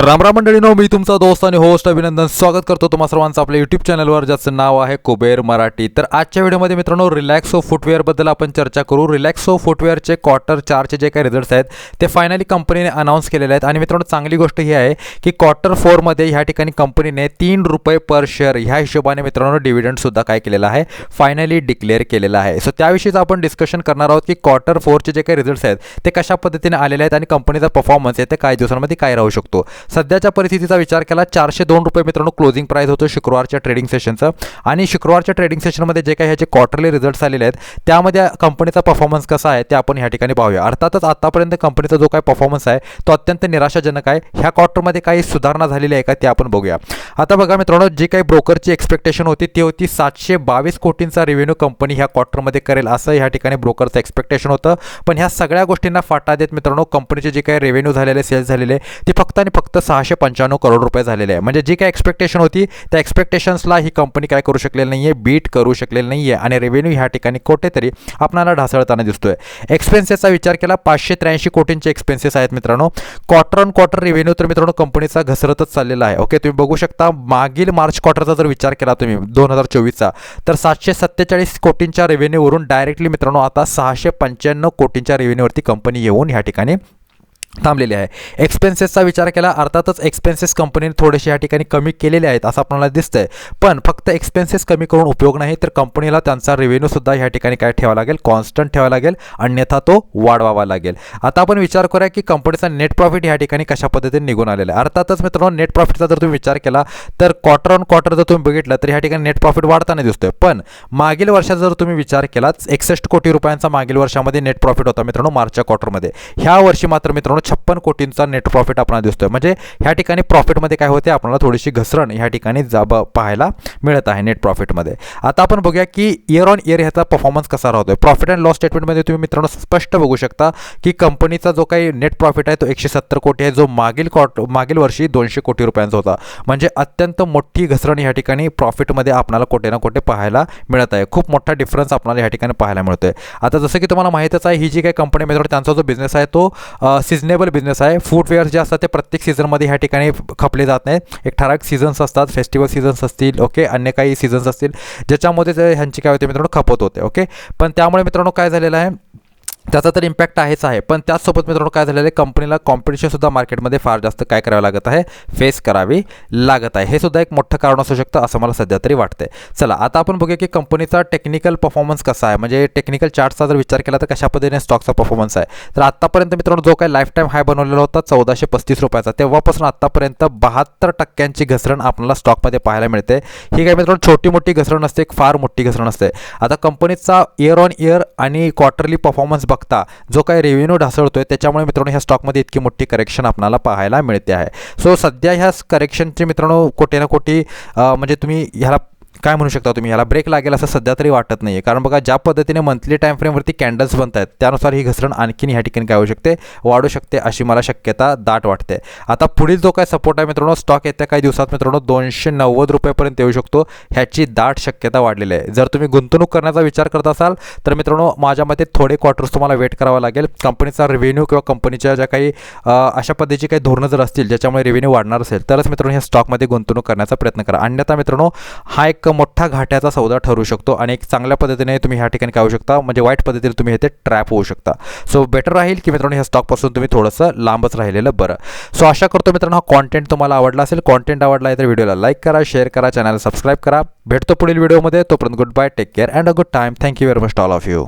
तर रामराम मंडळीनो मी तुमचा दोस्त आणि होस्ट अभिनंदन. स्वागत करतो तुम्हा सर्वांचं आपल्या यूट्यूब चॅनलवर ज्याचं नाव आहे कुबेर मराठी. तर आजच्या व्हिडिओमध्ये मित्रांनो रिलॅक्सो फुटवेअरबद्दल आपण चर्चा करू. रिलॅक्सो फुटवेअरचे क्वार्टर चारचे जे काही रिझल्ट्स आहेत ते फायनली कंपनीने अनाऊन्स केलेले आहेत. आणि मित्रांनो चांगली गोष्ट ही आहे की क्वार्टर फोरमध्ये ह्या ठिकाणी कंपनीने तीन रुपये पर शेअर ह्या हिशोबाने मित्रांनो डिव्हिडंडसुद्धा काय केलेलं आहे फायनली डिक्लेअर केलेलं आहे. सो त्याविषयीच आपण डिस्कशन करणार आहोत की क्वार्टर फोरचे जे काही रिझल्ट्स आहेत ते कशा पद्धतीने आलेले आहेत आणि कंपनीचा परफॉर्मन्स आहे ते काही दिवसांमध्ये काय राहू शकतो. सध्याच्या परिस्थितीचा विचार केला चारशे दोन रुपये मित्रांनो क्लोजिंग प्राईस होतं शुक्रवारच्या ट्रेडिंग सेशनचं आणि शुक्रवारच्या ट्रेडिंग सेशनमध्ये जे काही ह्याचे क्वार्टरली रिझल्ट्स आलेले आहेत त्यामध्ये कंपनीचा परफॉर्मन्स कसा आहे ते आपण ह्या ठिकाणी पाहूया. अर्थातच आतापर्यंत कंपनीचा जो काही परफॉर्मन्स आहे तो अत्यंत निराशाजनक आहे. ह्या क्वार्टरमध्ये काही सुधारणा झालेली आहे का ते आपण बघूया. आता बघा मित्रांनो जी काही ब्रोकरची एक्सपेक्टेशन होती ती होती सातशे बावीस कोटींचा रेव्हेन्यू कंपनी ह्या क्वार्टरमध्ये करेल असं ह्या ठिकाणी ब्रोकरचं एक्सपेक्टेशन होतं. पण ह्या सगळ्या गोष्टींना फाटा देत मित्रांनो कंपनीचे जे काही रेव्हेन्यू झालेले सेल्स झालेले ते फक्त आणि फक्त सहाशे पंच्याण्णव करोड रुपये झालेले आहे. म्हणजे जी काही एक्सपेक्टेशन होती त्या एक्सपेक्टेशन्सला ही कंपनी काय करू शकलेली नाही आहे बीट करू शकलेली नाही आहे आणि रेव्हेन्यू ह्या ठिकाणी कुठेतरी आपल्याला ढासळताना दिसतोय. एक्सपेन्सेसचा विचार केला पाचशे त्र्याऐंशी कोटींचे एक्सपेन्सेस आहेत मित्रांनो. क्वार्टर ऑन क्वार्टर रेव्हेन्यू तर मित्रांनो कंपनीचा घसरतच चाललेला आहे. ओके तुम्ही बघू शकता मागील मार्च क्वार्टरचा जर विचार केला तुम्ही दोन हजार चोवीसचा तर सातशे सत्तेचाळीस कोटींच्या रेव्हेन्यूवरून डायरेक्टली मित्रांनो आता सहाशे पंच्याण्णव कोटींच्या रेव्हेन्यूवरती कंपनी येऊन ह्या ठिकाणी थांबलेली आहे. एक्सपेन्सेसचा विचार केला अर्थातच एक्सपेन्सेस कंपनीने थोडेसे या ठिकाणी कमी केलेले आहेत असं आपल्याला दिसतंय. पण फक्त एक्सपेन्सेस कमी करून उपयोग नाही तर कंपनीला त्यांचा रेव्हेन्यूसुद्धा ह्या ठिकाणी काय ठेवावा लागेल? कॉन्स्टंट ठेवावा लागेल अन्यथा तो वाढवावा लागेल. आता आपण विचार करूया की कंपनीचा नेट प्रॉफिट ह्या ठिकाणी कशा पद्धतीने निघून आलेला आहे. अर्थातच मित्रांनो नेट प्रॉफिटचा जर तुम्ही विचार केला तर क्वार्टर ऑन क्वार्टर जर तुम्ही बघितलं तर ह्या ठिकाणी नेट प्रॉफिट वाढताना दिसतोय. पण मागील वर्षाचा जर तुम्ही विचार केला एकसष्ट कोटी रुपयांचा मागील वर्षामध्ये नेट प्रॉफिट होता मित्रांनो मार्चच्या क्वार्टरमध्ये ह्या वर्षी मात्र मित्रांनो छप्पन कोटींचा नेट प्रॉफिट आपल्याला दिसतोय. म्हणजे ह्या ठिकाणी प्रॉफिटमध्ये काय होते आपल्याला थोडीशी घसरण ह्या ठिकाणी जाब पाहायला मिळत आहे नेट प्रॉफिटमध्ये आता आपण बघूया की इयर ऑन इयर ह्याचा परफॉर्मन्स कसा राहतोय? प्रॉफिट अँड लॉस स्टेटमेंटमध्ये तुम्ही मित्रांनो स्पष्ट बघू शकता की कंपनीचा जो काही नेट प्रॉफिट आहे तो एकशे सत्तर कोटी आहे. जो मागील कॉट मागील वर्षी दोनशे कोटी रुपयांचा होता. म्हणजे अत्यंत मोठी घसरण ह्या ठिकाणी प्रॉफिटमध्ये आपल्याला कुठे ना कुठे पाहायला मिळत आहे. खूप मोठा डिफरन्स आपल्याला ह्या ठिकाणी पाहायला मिळतोय. आता जसं की तुम्हाला माहितच आहे ही जी काही कंपनी मित्रांनो त्यांचा जो बिझनेस आहे तो सिजनेबल बिझनेस आहे. फूडवेअर जे असतात ते प्रत्येक सीझनमध्ये ह्या ठिकाणी खपले जात नाहीत. एक ठराविक सीझन्स असतात. फेस्टिवल सीझन्स असतील ओके अन्य काही सीझन्स असतील ज्याच्यामध्ये ह्यांची काय होते मित्रांनो? खपत होते ओके पण त्यामुळे मित्रांनो काय झालेलं आहे? त्याचा तर इम्पॅक्ट आहेच आहे. पण त्याचसोबत मित्रांनो काय झालेलं आहे? कंपनीला कॉम्पिटिशनसुद्धा मार्केटमध्ये फार जास्त काय करावं लागत आहे? फेस करावी लागत आहे. हे सुद्धा एक मोठं कारण असू शकतं असं मला सध्या तरी वाटतंय. चला आता आपण बघूया की कंपनीचा टेक्निकल परफॉर्मन्स कसा आहे? म्हणजे टेक्निकल चार्टचा जर विचार केला तर कशा पद्धतीने स्टॉकचा परफॉर्मन्स आहे? तर आत्तापर्यंत मित्रांनो जो काही लाईफ टाईम हाय बनवलेला होता चौदाशे पस्तीस रुपयाचा. तेव्हापासून आत्तापर्यंत बहात्तर टक्क्यांची घसरण आपल्याला स्टॉकमध्ये पाहायला मिळते. ही काय मित्रांनो छोटी मोठी घसरण असते एक फार मोठी घसरण असते. आता कंपनीचा इयर ऑन इयर आणि क्वार्टरली परफॉर्मन्स बघता जो काही रेव्हेन्यू ढासळतोय त्याच्यामुळे मित्रांनो ह्या स्टॉकमध्ये इतकी मोठी करेक्शन आपल्याला पाहायला मिळते आहे. सो सध्या ह्या करेक्शनचे मित्रांनो कोठे ना कोठे म्हणजे तुम्ही ह्याला काय म्हणू शकता तुम्ही? ह्याला ब्रेक लागेल असं सध्या तरी वाटत नाही आहे कारण बघा ज्या पद्धतीने मंथली टाईम फ्रेमवरती कॅन्डल्स बनत आहेत त्यानुसार ही घसरण आणखीन ह्या ठिकाणी काय होऊ शकते? वाढू शकते अशी मला शक्यता दाट वाटते. आता पुढील जो काय सपोर्ट आहे मित्रांनो स्टॉक येत्या काही दिवसात मित्रांनो दोनशे नव्वद रुपयापर्यंत येऊ शकतो. ह्याची दाट शक्यता वाढलेली आहे. जर तुम्ही गुंतवणूक करण्याचा विचार करत असाल तर मित्रांनो माझ्या मते थोडे क्वार्टर्स तुम्हाला वेट करावा लागेल. कंपनीचा रेव्हेन्यू किंवा कंपनीच्या ज्या काही अशा पद्धतीची काही धोरणं जर असतील ज्याच्यामुळे रेव्हेन्यू वाढणार असेल तरच मित्रांनो ह्या स्टॉकमध्ये गुंतवणूक करण्याचा प्रयत्न करा. अन्यथा मित्रांनो हा एक मोठा घाट्याचा सौदा ठरू शकतो आणि एक चांगल्या पद्धतीने तुम्ही ह्या ठिकाणी काय होऊ शकता म्हणजे वाईट पद्धतीने तुम्ही येथे ट्रॅप होऊ शकता. सो बेटर राहील की मित्रांनो ह्या स्टॉकपासून तुम्ही थोडंसं लांबच राहिलेलं बरं. सो आशा करतो मित्रांनो हा कॉन्टेंट तुम्हाला आवडला असेल. कॉन्टेंट आवडला आहे तर व्हिडिओला लाईक करा शेअर करा चॅनलला सबस्क्राईब करा. भेटतो पुढील व्हिडिओमध्ये तोपर्यंत good bye take care and a good time thank you very much all of you